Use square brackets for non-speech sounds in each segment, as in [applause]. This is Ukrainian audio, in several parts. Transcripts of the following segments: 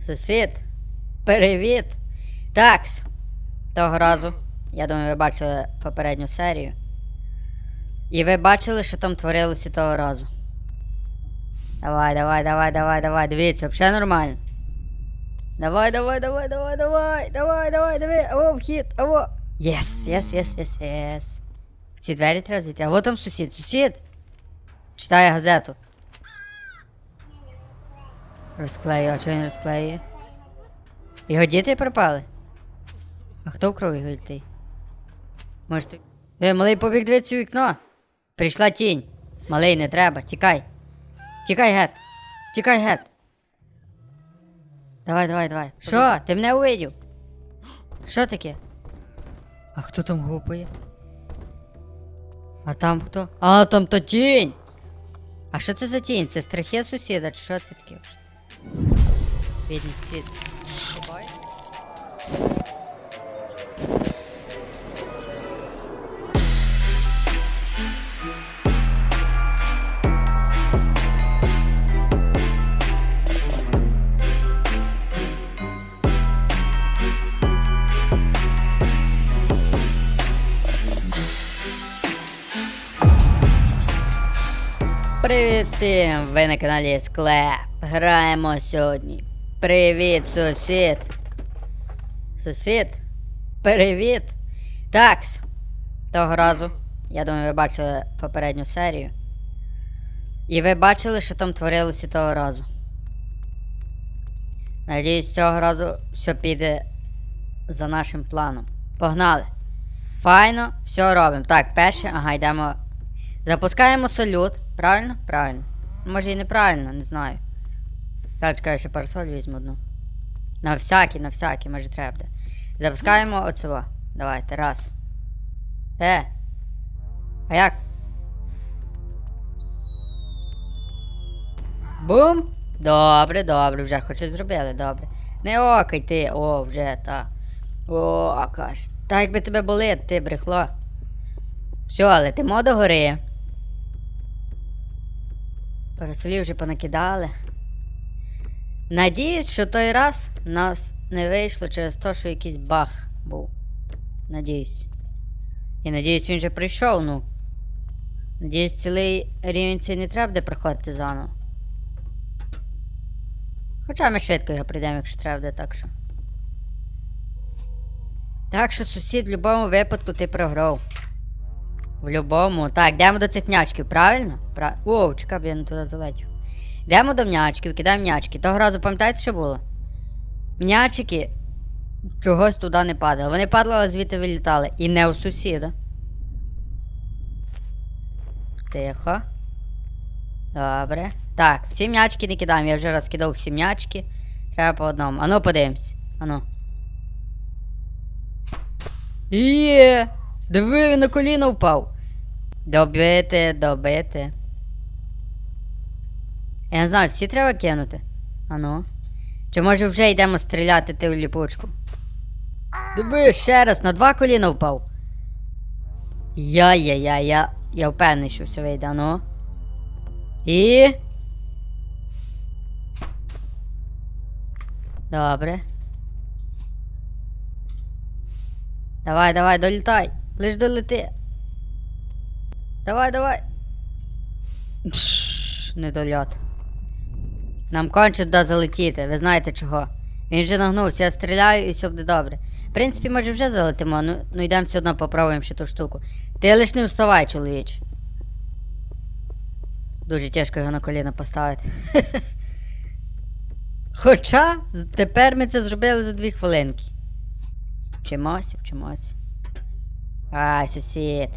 Сусід, привіт. Такс. Того разу, я думаю, ви бачили попередню серію. І ви бачили, що там творилося того разу. Давай, давай, давай, давай, давай. Дивіться, взагалі нормально. Давай, давай, давай, давай, давай, давай, давай, диви, аво, вхід, аво. Єс, єс, єс, єс, єс. В ці двері треба зайти. А вот там сусід, сусід. Читає газету. Розклею, а чого він розклеює? Його діти пропали? А хто вкрав його дітей? Може ти. Е, малий побіг дивитися у вікно. Прийшла тінь. Малий, не треба, тікай. Тікай гет. Тікай гет. Давай, давай, давай. Що? Ти мене увидів? Що таке? А хто там гупає? А там хто? А, там та тінь! А що це за тінь? Це страхи сусіда, чи що це таке? Бідний сусід. Ховай. Привіт всім! Ви на каналі Склеп. Граємо сьогодні. Привіт, сусід. Сусід? Привіт. Такс. Того разу, я думаю, ви бачили попередню серію. І ви бачили, що там творилося того разу. Надіюсь, цього разу все піде за нашим планом. Погнали! Файно, все робимо. Так, перше, ага, йдемо Запускаємо салют. Правильно? Правильно. Може і неправильно, не знаю. Так, чекай, ще парасоль візьму одну. На всякий, на всякий, може треба. Запускаємо оцього. Давайте, раз. Е. А як? Бум! Добре, добре, вже хоч зробили, добре. Не окай ти, о, вже та. О, каш. Так якби тебе болить, ти брехло. Все, летимо до гори. Парасолі вже понакидали. Надіюсь, що той раз нас не вийшло через те, що якийсь баг був. Надіюсь. І надіюсь, він вже прийшов, ну. Надіюсь, цілий рівень цей не треба буде проходити заново. Хоча ми швидко його прийдемо, якщо треба буде, так що. Так що сусід в будь-якому випадку ти програв. В любому. Так, йдемо до цих м'ячків, правильно? Пра... О, чекай, я не туди залетів. Йдемо до м'ячків, кидаємо м'ячки. Того разу пам'ятаєте, що було? М'ячики чогось туди не падали. Вони падали, а звідти вилітали. І не у сусіда. Тихо. Добре. Так, всі м'ячки не кидаємо. Я вже розкидав всі м'ячки. Треба по одному. Ану, подивимось. Ану. Є! Диви, він на коліно впав. Добити, добити. Я не знаю, всі треба кинути. Ану. Чи може вже йдемо стріляти ти в ліпучку? Диви, ще раз, на два коліна впав. Я-я-я, я. Я впевнений, що все вийде, ану. І. Добре. Давай, давай, долітай. Лиш долети. Давай, давай. Пш, недольот. Нам конче туди залетіти, ви знаєте чого. Він вже нагнувся, я стріляю і все буде добре. В принципі, може вже залетимо, ну, ну йдемо все одно попробуємо ще ту штуку. Ти лиш не вставай, чоловіч. Дуже тяжко його на коліна поставити. [laughs] Хоча тепер ми це зробили за дві хвилинки. Вчимося, вчимося. А, сусід.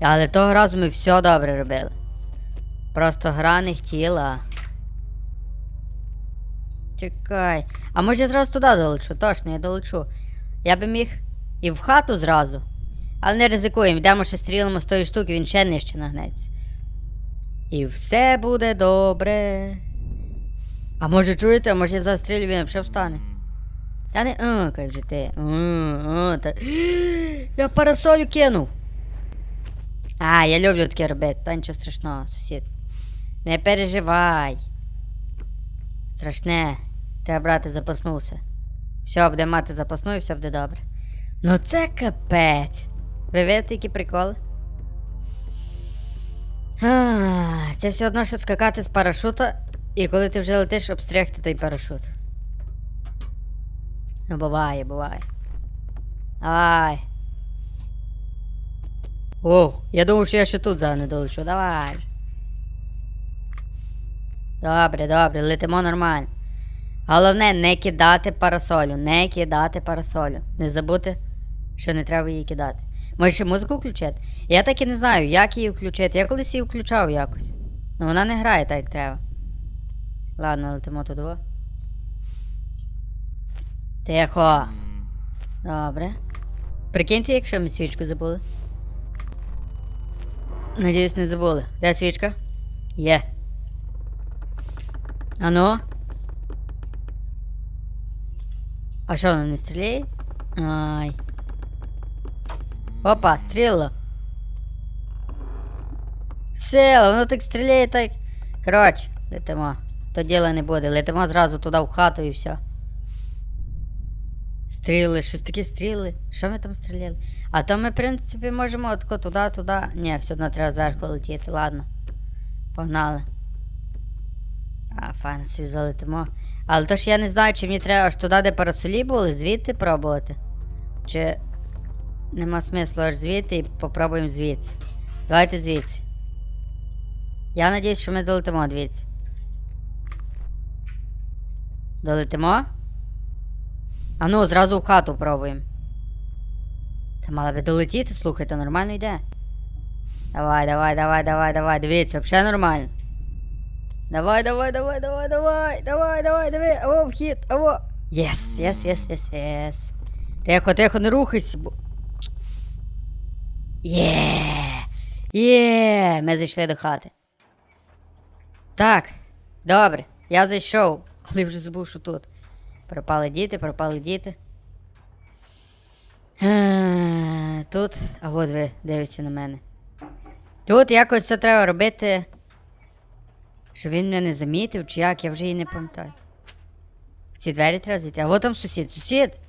Але того разу ми все добре робили. Просто гра не хотіла. Чекай. А може я зразу туди долечу? Точно, я долечу. Я би міг і в хату зразу. Але не ризикуємо, йдемо ще стрілимо з тої штуки, він ще нижче нагнеться. І все буде добре. А може чуєте, а може я застрілю, він ще встане. Та не окай вже ти. О, о, та... [gasps] Я парасолю кинув. А, я люблю таке робити, та нічого страшного, сусід. Не переживай. Страшне. Треба брати запаснувся. Все, буде мати запасну і все буде добре. Ну це капець. Ви видите, які приколи? А, це все одно, що скакати з парашута, і коли ти вже летиш, обстрягти той парашут. Ну, буває, буває. Давай. О, я думав, що я ще тут зараз не долечу. Давай. Добре, добре, летимо нормально. Головне, не кидати парасолю, не кидати парасолю. Не забути, що не треба її кидати. Може ще музику включити? Я так і не знаю, як її включити. Я колись її включав якось. Ну вона не грає так, як треба. Ладно, летимо туди. Тихо. Добре. Прикиньте, якщо ми свічку забули. Надіюсь, не забули. Де свічка? Є. Ану. А що, воно не стріляє? Ай. Опа, стрілило. Сила, воно так стріляє, так. Коротше, летимо. То діла не буде. Летимо зразу туди в хату і все. Стріли, щось такі стріли. Що ми там стріляли? А то ми, в принципі, можемо отко туди, туди. Ні, все одно треба зверху летіти, ладно. Погнали. А, файно собі залетимо. Але то ж я не знаю, чи мені треба аж туди, де парасолі були, звідти пробувати. Чи нема смислу аж звідти і попробуємо звідси. Давайте звідси. Я надіюсь, що ми долетимо звідси. Долетимо? А ну, зразу в хату пробуємо. Та мала би долетіти, слухайте, нормально йде. Давай, давай, давай, давай, давай, дивіться, взагалі нормально. Давай, давай, давай, давай, давай, давай, давай, диви, аво, вхід, аво. Єс, єс, єс, єс, єс. Тихо, тихо, не рухайся, бо. Є. Є. Ми зайшли до хати. Так, добре, я зайшов, але вже забув, що тут. Пропали діти, пропали діти. Е, Тут, а от ви дивіться на мене. Тут якось все треба робити. Щоб він мене не замітив, чи як, я вже і не пам'ятаю. В ці двері треба зайти. А от там сусід. Сусід!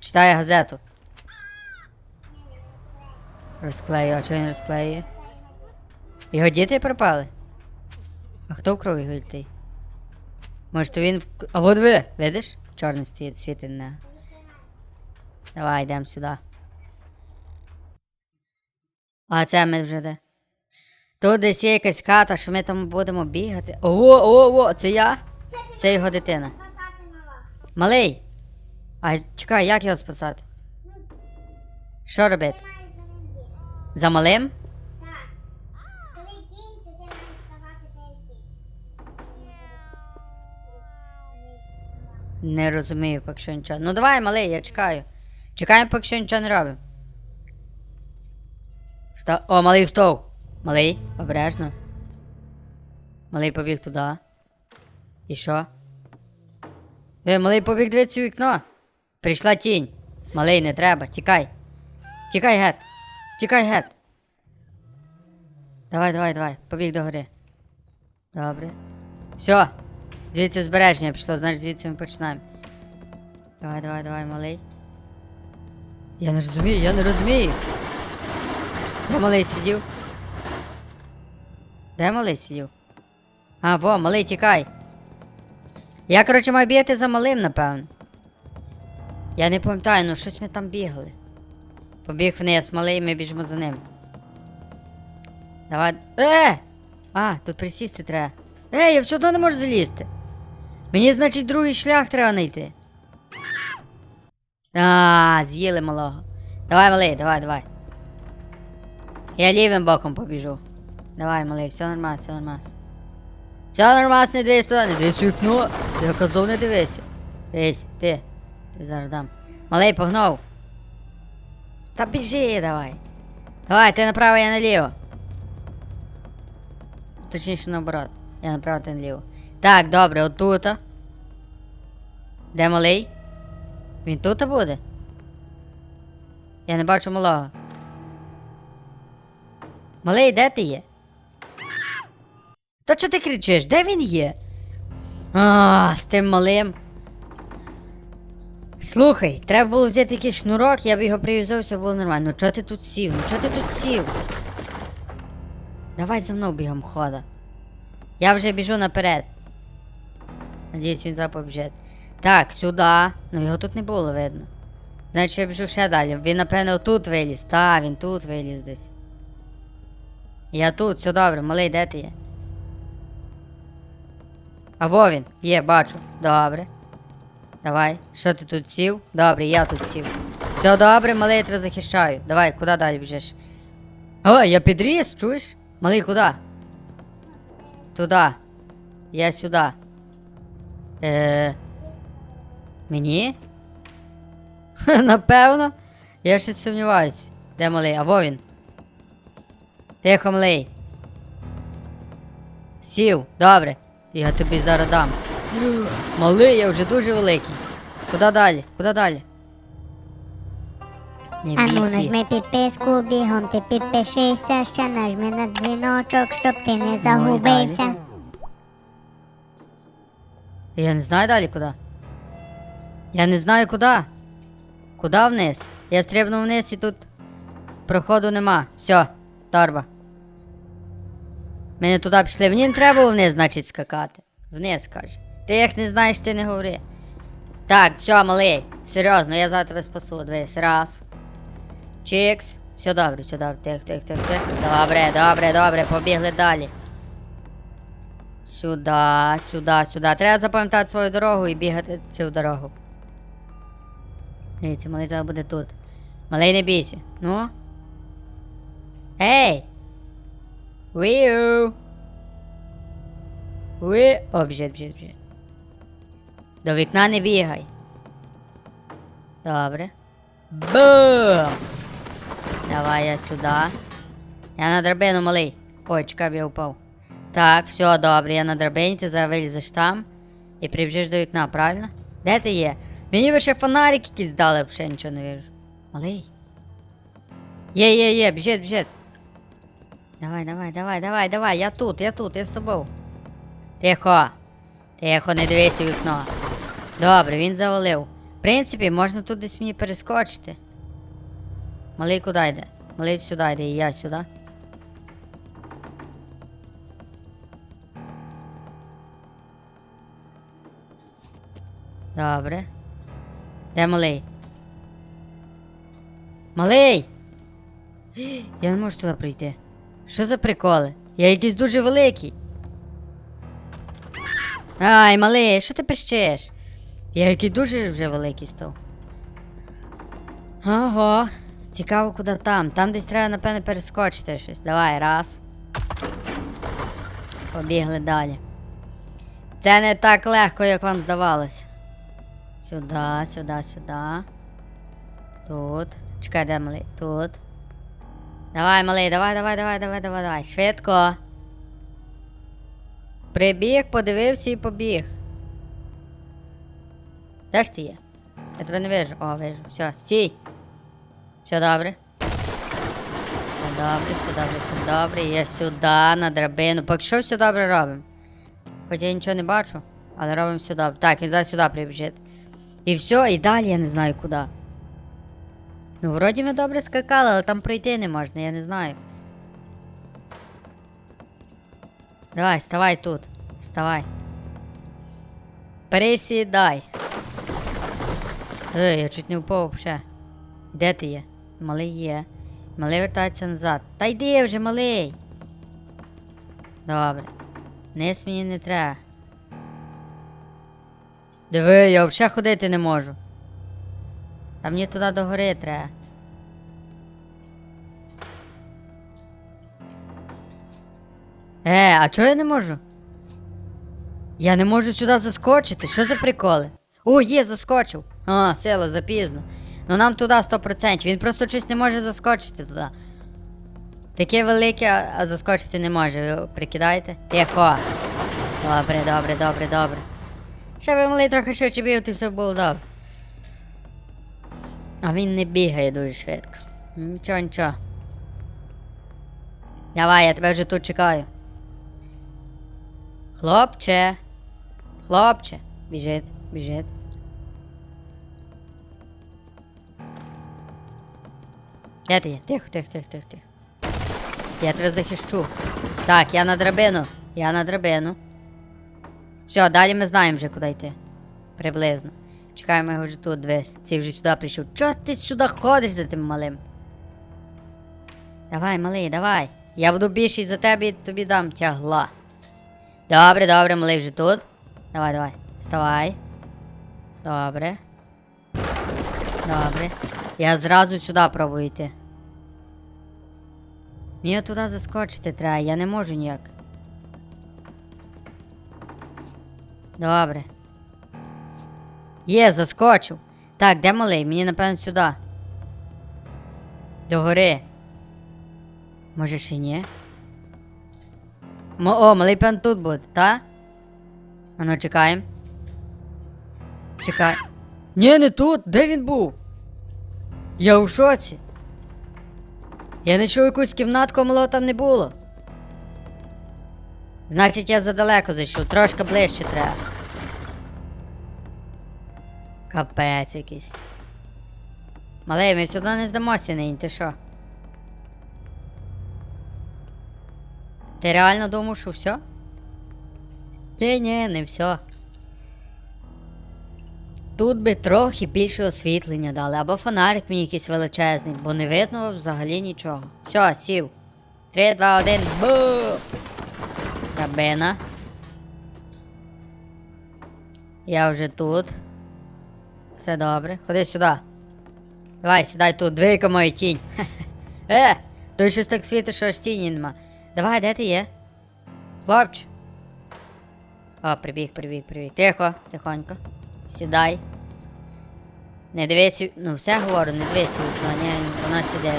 Читає газету. Розклею, а чого він розклеює? Його діти пропали? А хто вкрав його дітей? Може, то він. в- А от ви, видиш? Чорний стоїть, світить на. Давай, йдемо сюди. А це ми вже де? Тут десь є якась хата, що ми там будемо бігати. Ого, ого, це я? Це його дитина. Малий. А чекай, як його спасати? Що робити? За малим? Не розумію, поки що нічого. Ну давай, малий, я чекаю. Чекаємо, поки що нічого не робимо. Встав. О, малий встав. Малий, обережно. Малий побіг туди. І що? Е, малий побіг дивитися у вікно. Прийшла тінь. Малий, не треба, тікай. Тікай гет. Тікай гет. Давай, давай, давай. Побіг до гори. Добре. Все. Звідси збереження пішло, значить звідси ми починаємо. Давай, давай, давай, малий. Я не розумію, я не розумію. Де малий сидів? Де малий сидів? А, во, малий, тікай. Я, коротше, маю бігати за малим, напевно. Я не пам'ятаю, ну щось ми там бігали. Побіг вниз, малий, ми біжимо за ним. Давай. Е! А, тут присісти треба. Е, я все одно не можу залізти. Мені, значить, другий шлях треба знайти. А, з'їли малого. Давай, малий, давай, давай. Я лівим боком побіжу. Давай, малий, все нормально, все нормально. Все нормально, не дивись туди, не дивись у вікно. Я казав, не дивися. Дивись, ти. Ти зараз дам. Малий, погнав. Та біжи давай. Давай, ти направо, я наліво. Точніше наоборот. Я направо, ти наліво. Так, добре, отут. Де малий? Він тут буде? Я не бачу малого. Малий, де ти є? Та чого ти кричиш? Де він є? А, з тим малим. Слухай, треба було взяти якийсь шнурок, я б його прив'язав, все було нормально. Ну чого ти тут сів? Ну чого ти тут сів? Давай за мною бігом хода. Я вже біжу наперед. Надіюсь, він запобіже. Так, сюди. Ну його тут не було видно. Значить, я біжу ще далі. Він, напевно, тут виліз. Та, він тут виліз десь. Я тут, все добре, малий, де ти є? А во він, є, бачу. Добре. Давай. Що ти тут сів? Добре, я тут сів. Все добре, малий, я тебе захищаю. Давай, куди далі біжиш? О, я підріс, чуєш? Малий, куди? Туди. Я сюди. Е... Мені? Напевно. Я щось сумніваюсь. Де малий? А во він. Тихо, малий. Сів, добре. Я тобі зараз дам. Малий, я вже дуже великий. Куди далі? Куди далі? Не А ну нажми підписку, бігом ти підпишися, ще нажми на дзвіночок, щоб ти не Ну загубився. далі. Я не знаю далі куди. Я не знаю куди. Куди вниз? Я стрибнув вниз і тут проходу нема. Все, торба. Ми не туди пішли. Мені не треба вниз, значить, скакати. Вниз, каже. Ти як не знаєш, ти не говори. Так, все, малий. Серйозно, я за тебе спасу. Дивись. Раз. Чікс. Все добре, все добре. Тих, тих, тих, тих. Добре, добре, добре. Побігли далі. Сюди, сюди, сюди. Треба запам'ятати свою дорогу і бігати цю дорогу. Дивіться, малий зараз буде тут. Малий не бійся. Ну. Ей! Віу! Ви. О, біжить, біжить, біжить. До вікна не бігай. Добре. Бум! Давай я сюди. Я на драбину малий. Ой, чекай, я впав. Так, все добре, я на драбині, ти зараз вилізеш там і прибіжиш до вікна, правильно? Де ти є? Мені ви ще фонарик якийсь дали, взагалі нічого не вижу. Малий. Є, є, є, біжить, біжить. Давай, давай, давай, давай, давай, я тут, я тут, я з тобою. Тихо. Тихо, не дивись у вікно. Добре, він завалив. В принципі, можна тут десь мені перескочити. Малий куди йде? Малий сюди йде, і я сюди. Добре. Де малий? Малий! [gasps] Я не можу туди прийти. Що за приколи? Я якийсь дуже великий. Ай, малий, що ти пищиш? Я який дуже вже великий став. Ого. Цікаво, куди там. Там десь треба, напевне, перескочити щось. Давай, раз. Побігли далі. Це не так легко, як вам здавалось. Сюди, сюди, сюди. Тут. Чекай, де малий? Тут. Давай, малий, давай, давай, давай, давай, давай, давай. Швидко. Прибіг, подивився і побіг. Де ж ти є? Я тебе не вижу. О, вижу. Все, стій. Все добре. Все добре, все добре, все добре. Я сюди на драбину. Поки що все добре робимо. Хоч я нічого не бачу, але робимо все добре. Так, він зараз сюди прибіжить. І все, і далі я не знаю куди. Ну, вроді ми добре скакали, але там пройти не можна, я не знаю. Давай, вставай тут. Вставай. Присідай. Ей, я чуть не впав взагалі. Де ти є? Малий є. Малий вертається назад. Та йди вже, малий. Добре. Низ мені не треба. Диви, я взагалі ходити не можу. Та мені туди до гори треба. Е, а чого я не можу? Я не можу сюди заскочити. Що за приколи? О, є, заскочив. А, сила, запізно. Ну нам туди 100%. Він просто щось не може заскочити туди. Таке велике, а- заскочити не може. Ви прикидаєте? Тихо. Добре, добре, добре, добре. Ще би могли трохи швидше бігати, все було добре. А він не бігає дуже швидко. Нічого, нічого. Давай, я тебе вже тут чекаю. Хлопче. Хлопче, біжить, біжить. Де ти є? Тихо, тихо, тихо, тихо, тихо. Я тебе захищу. Так, я на драбину. Я на драбину. Все, далі ми знаємо вже, куди йти. Приблизно. Чекаємо його вже тут, дивись. Цей вже сюди прийшов. Чого ти сюди ходиш за тим малим? Давай, малий, давай. Я буду більший за тебе і тобі дам тягла. Добре, добре, малий вже тут. Давай, давай. Вставай. Добре. Добре. Я зразу сюди пробую йти. Мені туди заскочити треба, я не можу ніяк. Добре. Є, заскочив. Так, де малий? Мені напевно сюди. До гори. Може ще ні? Мо, о, малий пен тут буде, та? А ну чекаємо. Чекай. Ні, не тут. Де він був? Я у шоці. Я не чув якусь кімнатку, малого там не було. Значить, я задалеко зайшов, трошки ближче треба. Капець якийсь. Малий, ми одно не здамося нині, ти що? Ти реально думав, що все? Ні, ні, не все. Тут би трохи більше освітлення дали, або фонарик мені якийсь величезний, бо не видно взагалі нічого. Все, сів. Три, два, один, бу! Кабина. Я вже тут. Все добре. Ходи сюди. Давай, сідай тут, двійка моя тінь. [laughs] Е! Той щось так світить, що аж тіні нема. Давай, де ти є? Хлопч. О, прибіг, прибіг, прибіг. Тихо, тихонько. Сідай. Не дивись, ну все говорю, не дивись вікно, ні, вона сіде.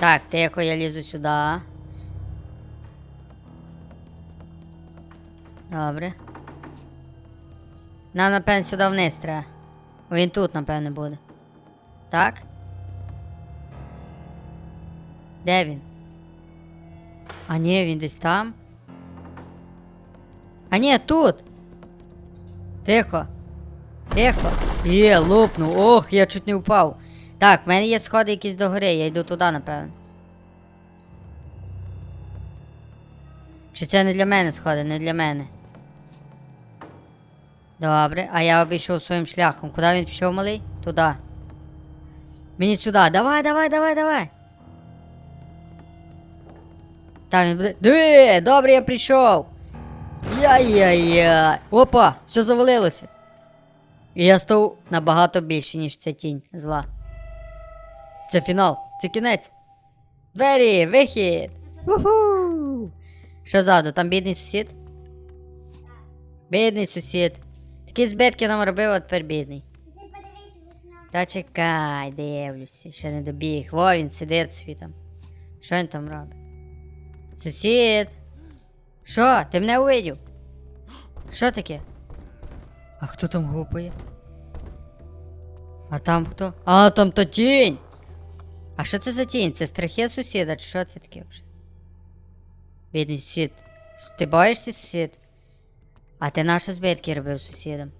Так, тихо, я лізу сюди. Добре. Нам, напевно, сюди вниз треба. Він тут, напевно, буде. Так? Де він? А ні, він десь там. А ні, тут. Тихо. Тихо. Є, лопнув. Ох, я чуть не впав. Так, в мене є сходи якісь до гори, я йду туди, напевно. Чи це не для мене сходи, не для мене. Добре, а я обійшов своїм шляхом. Куди він пішов малий? Туди. Мені сюди. Давай, давай, давай, давай. Там він буде. Диви, добре, я прийшов. Яй-яй-яй. Опа, все завалилося. І я став набагато більше, ніж ця тінь зла. Це фінал, це кінець. Двері, вихід. Уху. Що ззаду, там бідний сусід? Бідний сусід. Такі збитки нам робив, а тепер бідний. Та чекай, дивлюся, ще не добіг. Во він сидить собі там. Що він там робить? Сусід. Що? Ти мене увидів? Що таке? А хто там гупає? А там хто? А, там та тінь! А що це за тінь? Це страхи сусіда, чи що це таке вже? Бідний сусід. Ти боїшся сусід? А ти наші збитки робив сусідам?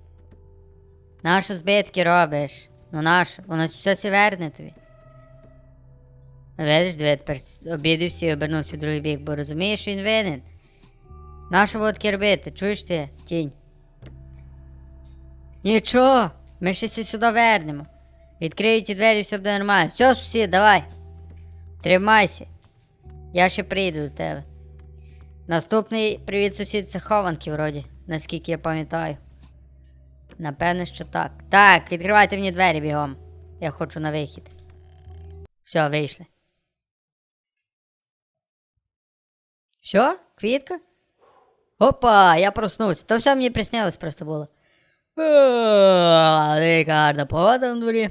Наші збитки робиш. Ну нащо? У нас все сі верне тобі. Видиш, тепер обідався і обернувся в другий бік, бо розумієш, що він винен. Нащо таке робити? Чуєш ти, тінь? Нічого, ми ще сюди вернемо. Відкрию ті двері, все буде нормально. Все, сусід, давай. Тримайся. Я ще прийду до тебе. Наступний привіт, сусід, це хованки, вроді, наскільки я пам'ятаю. Напевно, що так. Так, відкривайте мені двері бігом. Я хочу на вихід. Все, вийшли. Що? Квітка? Опа, я проснувся. То все мені приснилось просто було. Яка гарна погода на дворі.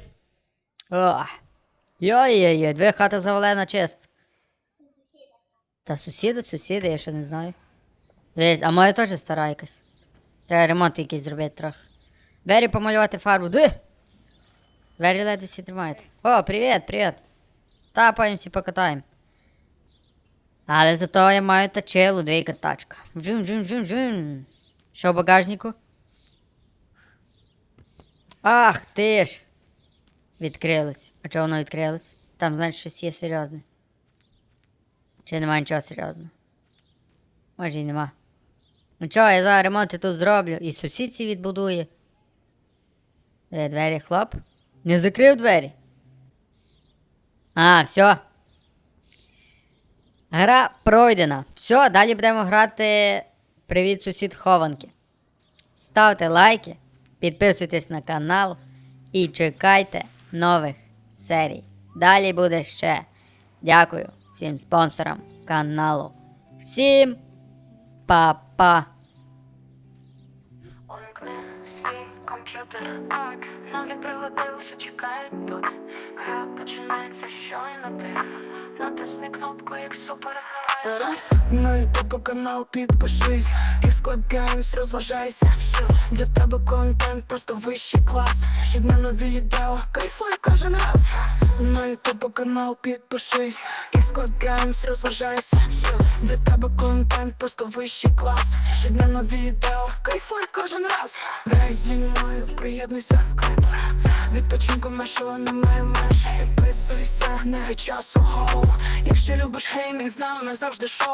Йой-йой-йой, дві хата завалена чист. Та сусіди, сусіди, я ще не знаю. Дивись, а моя теж стара якась. Треба ремонт якийсь зробити трохи. Двері помалювати фарбу. Ди! Двері ледве всі тримають. О, привіт, привіт. Тапаємося, покатаємо. Але зато я маю тачилу, двійка тачка. Вжум, вжум, вжум, вжум. Що в багажнику? Ах ти ж! Відкрилось. А чого воно відкрилось? Там, значить, щось є серйозне. Чи немає нічого серйозного? Може й нема. Ну чого, я зараз ремонт тут зроблю, і сусідці відбудує. Де двері, хлоп? Не закрив двері. А, все. Гра пройдена. Все, далі будемо грати Привіт, сусід хованки. Ставте лайки, підписуйтесь на канал і чекайте нових серій. Далі буде ще. Дякую всім спонсорам каналу. Всім па-па! Свій комп'ютер так Ноги пригодив, чекає тут. Гра починається щойно ти Натисни кнопку як супергерой На ютуб канал підпишись І складаємось, розважайся. Для тебе контент просто вищий клас. Щодня нові відео, кайфуй кожен раз. На ютуб канал підпишись І складаємось, розважайся. Для тебе контент просто вищий клас. Щодня нові відео, кайфуй кожен раз. Грай зі мною, приєднуйся скрипер Відпочинку нашого немає меж. Підписуйся, не часу гоу. Якщо любиш геймінг, з нами завжди шоу